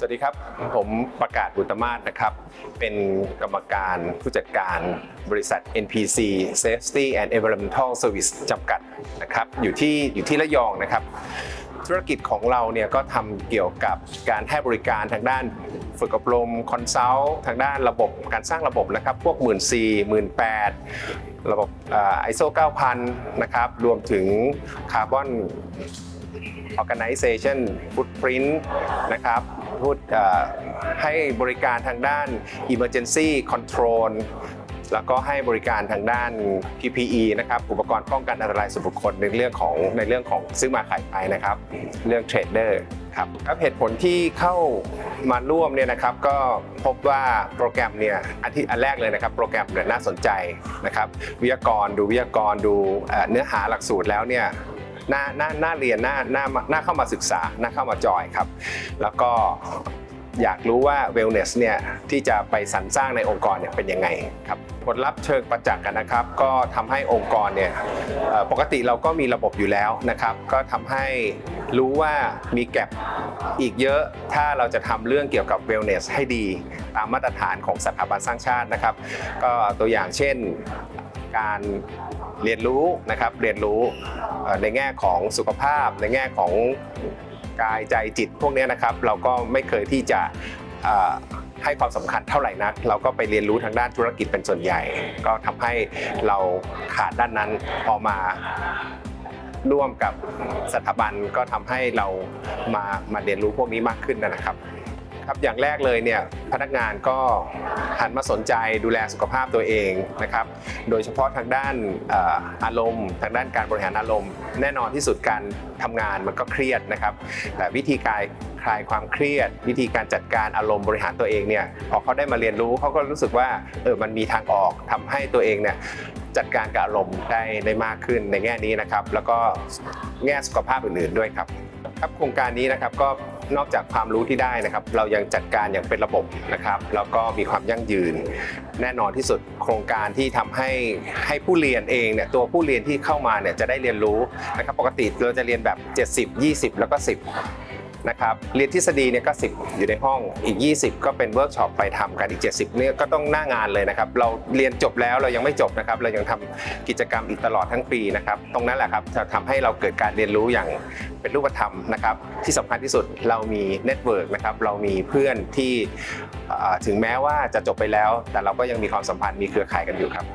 สวัสดีครับ ผมประกาศบุตรมาศนะครับ เป็นกรรมการผู้จัดการบริษัท NPC Safety and Environmental Service จำกัดนะครับ อยู่ที่อยู่ที่ระยองนะครับ ธุรกิจของเราเนี่ยก็ทำเกี่ยวกับการให้บริการทางด้านฝึกอบรมคอนซัลท์ทางด้านระบบการสร้างระบบนะครับ พวก1 4 0 0 0 0 18ระบบไอโซ 9000 นะครับ รวมถึงคาร์บอน organization footprint นะครับพูดให้บริการทางด้าน emergency control แล้วก็ให้บริการทางด้าน PPE นะครับ อุปกรณ์ป้องกันอันตรายส่วนบุคคลในเรื่องของในเรื่องของซื้อมาขายไปนะครับ เรื่องเทรดเดอร์ครับครับเหตุผลที่เข้ามาร่วมเนี่ยนะครับก็พบว่าโปรแกรมเนี่ยอันที่อันแรกเลยนะครับ โปรแกรมเนี่ยน่าสนใจนะครับ วิทยากรดูวิทยากรดูเนื้อหาหลักสูตรแล้วเนี่ย น่าน่าน่าเรียนน่าน่าน่าเข้ามาศึกษาน่าเข้ามาจอยครับ แล้วก็ อยากรู้ว่า wellness เนี่ยที่จะไปสรรสร้างในองค์กรเนี่ยเป็นยังไงครับผลลัพธ์เชิงประจักษ์กันนะครับ ก็ทำให้องค์กรเนี่ยปกติเราก็มีระบบอยู่แล้วนะครับ ก็ทำให้รู้ว่ามีแก็บอีกเยอะถ้าเราจะทำเรื่องเกี่ยวกับ wellness ให้ดีตามมาตรฐานของสถาบันสร้างชาตินะครับ ก็ตัวอย่างเช่นการเรียนรู้นะครับเรียนรู้ในแง่ของสุขภาพในแง่ของ กายใจจิตพวกนี้นะครับ เราก็ไม่เคยที่จะให้ความสำคัญเท่าไหร่นัก เราก็ไปเรียนรู้ทางด้านธุรกิจเป็นส่วนใหญ่ ก็ทำให้เราขาดด้านนั้นพอมาร่วมกับสถาบันก็ทำให้เรามามาเรียนรู้พวกนี้มากขึ้นนะครับ ครับอย่างแรกเลยเนี่ยพนักงานก็หันมาสนใจดูแลสุขภาพตัวเองนะครับโดยเฉพาะทางด้านอารมณ์ ทางด้านการบริหารอารมณ์ แน่นอนที่สุดการทำงานมันก็เครียดนะครับแต่วิธีการคลายความเครียด วิธีการจัดการอารมณ์บริหารตัวเองเนี่ยพอเขาได้มาเรียนรู้เขาก็รู้สึกว่าเออมันมีทางออกทำให้ตัวเองเนี่ยจัดการกับอารมณ์ได้ได้มากขึ้นในแง่นี้นะครับ แล้วก็แง่สุขภาพอื่นๆด้วยครับครับโครงการนี้นะครับก็ นอกจากความรู้ที่ได้นะครับ เรายังจัดการอย่างเป็นระบบนะครับแล้วก็มีความยั่งยืน แน่นอนที่สุดโครงการที่ทำให้ให้ผู้เรียนเองเนี่ยตัวผู้เรียนที่เข้ามาเนี่ยจะได้เรียนรู้นะครับปกติเราจะเรียนแบบ 70 20 แล้วก็ 10 นะครับเรียนทฤษฎีเนี่ยก็ 10 อยู่ในห้องอีก 20 ก็เป็นเวิร์กช็อปไปทำกันอีก 70เนี่ยก็ต้องหน้างานเลยนะครับ เราเรียนจบแล้วเรายังไม่จบนะครับ เรายังทำกิจกรรมอีกตลอดทั้งปีนะครับ ตรงนั้นแหละครับจะทำให้เราเกิดการเรียนรู้อย่างเป็นรูปธรรมนะครับ ที่สำคัญที่สุดเรามีเน็ตเวิร์กนะครับเรามีเพื่อนที่ถึงแม้ว่าจะจบไปแล้ว แต่เราก็ยังมีความสัมพันธ์มีเครือข่ายกันอยู่ครับ